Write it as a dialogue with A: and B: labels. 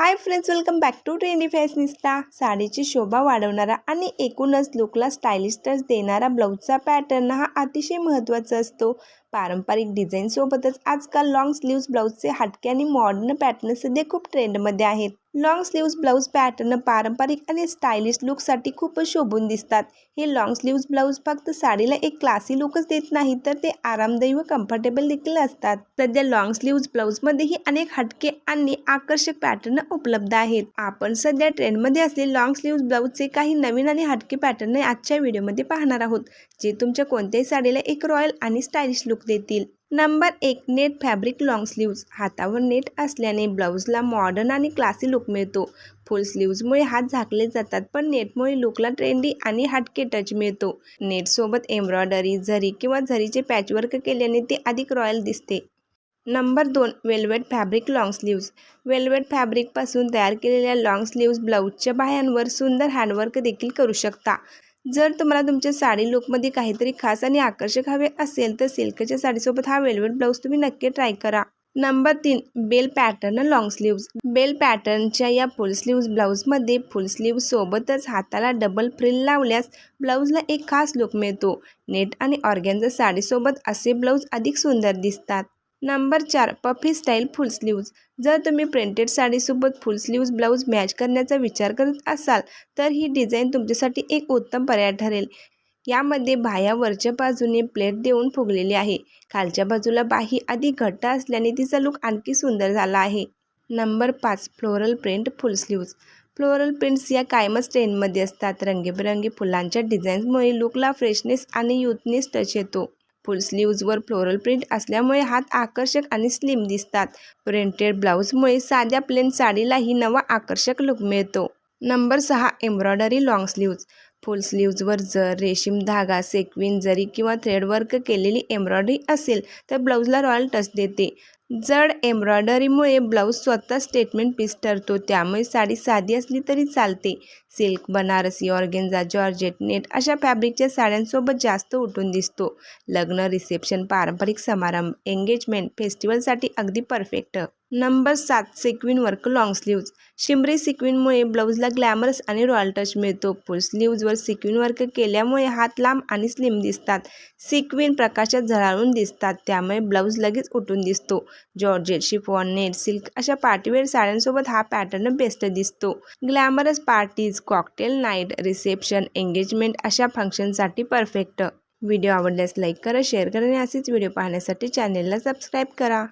A: Hi friends welcome back to trendy fashionista साडीची शोभा वाढवणारा आणि एकूणच लुकला स्टायलिश टच देणारा ब्लाऊजचा पॅटर्न हा अतिशय महत्त्वाचा असतो. पारंपरिक डिझाईनसोबतच आजकाल लॉंग स्लीव्ज ब्लाऊजचे हटके आणि मॉडर्न पॅटर्न सध्या खूप ट्रेंडमध्ये आहेत. लॉंग स्लीव्ज ब्लाऊज पॅटर्न पारंपरिक आणि स्टायलिश लुकसाठी खूपच शोभून दिसतात. हे लॉंग स्लीव्ज ब्लाऊज फक्त साडीला एक क्लासी लुकच देत नाही तर ते आरामदायी व कम्फर्टेबल देखील असतात. सध्या लॉंग स्लीव्ज ब्लाऊजमध्येही अनेक हटके आणि आकर्षक पॅटर्न उपलब्ध आहेत. आपण सध्या ट्रेंडमध्ये असलेले लॉंग स्लीव्ज ब्लाऊजचे काही नवीन आणि हटके पॅटर्न आजच्या व्हिडिओमध्ये पाहणार आहोत जे तुमच्या कोणत्याही साडीला एक रॉयल आणि स्टायलिश लुक देतील. नंबर एक नेट फॅब्रिक लॉंग स्लीव्ज हातावर नेट असल्याने ब्लाऊजला मॉडर्न आणि क्लासी लुक मिळतो. फुल स्लीव्जमुळे हात झाकले जातात पण नेटमुळे लुकला ट्रेंडी आणि हटके टच मिळतो. नेटसोबत एम्ब्रॉयडरी झरी किंवा झरीचे पॅचवर्क केल्याने ते अधिक रॉयल दिसते. नंबर दोन velvet fabric long sleeves velvet फॅब्रिकपासून तयार केलेल्या लॉंग स्लीव्ज ब्लाऊजच्या बाह्यांवर सुंदर हँडवर्क देखील करू शकता. जर तुम्हाला तुमच्या साडी लुकमध्ये काहीतरी खास आणि आकर्षक हवे असेल तर सिल्कच्या साडीसोबत हा वेलवेट ब्लाऊज तुम्ही नक्की ट्राय करा. नंबर तीन bell pattern long sleeves bell पॅटर्नच्या या फुल स्लीव्ज ब्लाऊजमध्ये फुल स्लीव्ज सोबतच हाताला डबल फ्रिल लावल्यास ब्लाऊजला एक खास लुक मिळतो. नेट आणि ऑर्गॅनच्या साडीसोबत असे ब्लाऊज अधिक सुंदर दिसतात. नंबर चार पफी स्टाईल फुल स्लीव्ज जर तुम्ही प्रिंटेड साडीसोबत फुल स्लीव्ज ब्लाऊज मॅच करण्याचा विचार करत असाल तर ही डिझाईन तुमच्यासाठी एक उत्तम पर्याय ठरेल. यामध्ये बाह्या वरच्या बाजूने प्लेट देऊन फुगलेली आहे. खालच्या बाजूला बाही अधिक घट्ट असल्याने तिचा लुक आणखी सुंदर झाला आहे. नंबर पाच floral print full sleeves floral prints या कायमच ट्रेंडमध्ये असतात. रंगीबेरंगी फुलांच्या डिझाईन्समुळे लुकला फ्रेशनेस आणि युथनेस टच येतो. फुल स्लीव्जवर फ्लोरल प्रिंट असल्यामुळे हात आकर्षक आणि स्लिम दिसतात. प्रिंटेड ब्लाऊजमुळे साध्या प्लेन साडीलाही नवा आकर्षक लुक मिळतो. नंबर सहा एम्ब्रॉयडरी लाँग स्लीव्ज. फुल स्लीव्जवर जर रेशीम धागा सेक्विन जरी किंवा थ्रेडवर्क केलेली एम्ब्रॉयडरी असेल तर ब्लाऊजला रॉयल टच देते. जड एम्ब्रॉयडरीमुळे ब्लाऊज स्वतः स्टेटमेंट पीस ठरतो. त्यामुळे साडी साधी असली तरी चालते. Silk Banarasi organza georgette net अशा फॅब्रिकच्या साड्यांसोबत जास्त उठून दिसतो. लग्न रिसेप्शन पारंपरिक समारंभ एंगेजमेंट फेस्टिवलसाठी अगदी परफेक्ट नंबर सात sequin work long sleeves shimmery सिक्विनमुळे ब्लाऊजला ग्लॅमरस आणि रॉयल टच मिळतो. फुल स्लीव्जवर सिक्विन वर्क केल्यामुळे हात लांब आणि स्लिम दिसतात. सिक्विन प्रकाशात झळाळून दिसतात. त्यामुळे ब्लाऊज लगेच उठून दिसतो. जॉर्जेट शिफॉन नेट सिल्क अशा पार्टीवेअर साड्यांसोबत हा पॅटर्न बेस्ट दिसतो. Glamorous parties cocktail night reception engagement अशा फंक्शनसाठी परफेक्ट व्हिडिओ आवडल्यास लाईक करा शेअर करा आणि असेच व्हिडिओ पाहण्यासाठी चॅनेलला सबस्क्राईब करा.